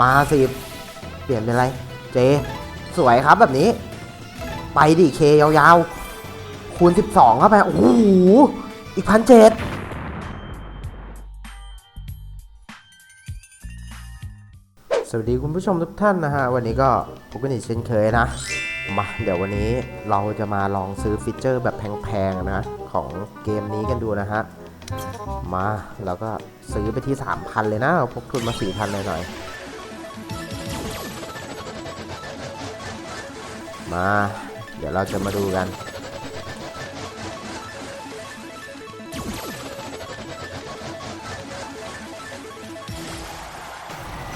มาสิเปลี่ยนเป็นอะไร เจ สวยครับแบบนี้ ไปดิเคยาวๆ คูณ 12 เข้าไป โอ้โห อีกพันเจ็ดสวัสดีคุณผู้ชมทุกท่านนะฮะ วันนี้ก็พบกันอีกเช่นเคยนะ มา เดี๋ยววันนี้เราจะมาลองซื้อฟีเจอร์แบบแพงๆนะ ของเกมนี้กันดูนะฮะ มาเราก็ซื้อไปที่ 3,000 เลยนะเราพกทุนมา 4,000หน่อยๆ มา เดี๋ยวเราจะมาดูกัน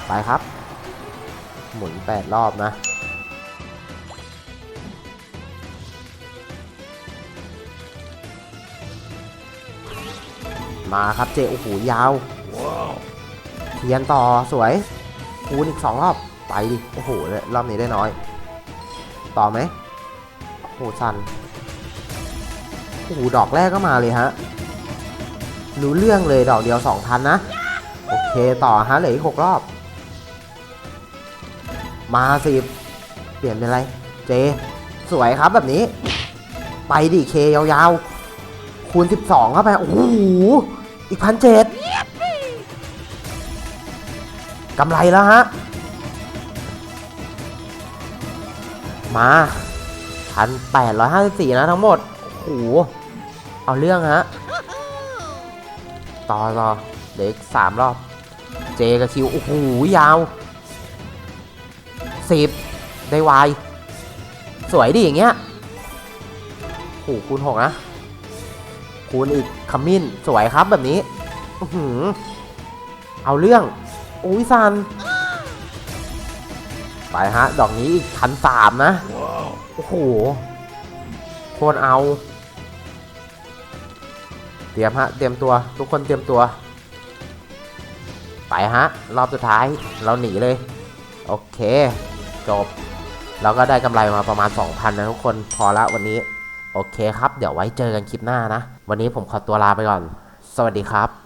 ไปครับ หมุน 8 รอบนะมาครับเจโอ้โหยาวเทียนต่อสวยคูณอีกสองรอบ ไปดิ โอ้โหเนี่ยรอบนี้ได้น้อย ต่อไหมโอ้โหสันโอ้โหดอกแรกก็มาเลยฮะรู้เรื่องเลยดอกเดียว2,000นะ โอเคต่อฮะเหลืออีกหกรอบ มาสิเปลี่ยนเป็นอะไร เจ สวยครับแบบนี้ ไปดิเคยาวๆ คูณ 12 เข้าไป โอ้โห อีกพันเจ็ดกำไรแล้วฮะ มาพันแปดร้อยห้าสิบสี่นะทั้งหมด โอ้โห เอาเรื่องฮะ ต่อต่อเด็กสามรอบ เจกับคิว โอ้โห ยาวสิบได้วายสวยดิอย่างเงี้ยโอ้โหคูณหกนะ คูณอีกขมิ้น สวยครับแบบนี้อือหือเอาเรื่อง อุ้ยซัน ไปฮะ ดอกนี้อีกพันสามนะ โอ้โห โคนเอา เตรียมฮะ เตรียมตัว ทุกคนเตรียมตัว ไปฮะ รอบสุดท้าย เราหนีเลย โอเค จบ เราก็ได้กำไรมาประมาณ 2,000 นะทุกคน พอละวันนี้ โอเคครับ เดี๋ยวไว้เจอกันคลิปหน้านะ วันนี้ผมขอตัวลาไปก่อน สวัสดีครับ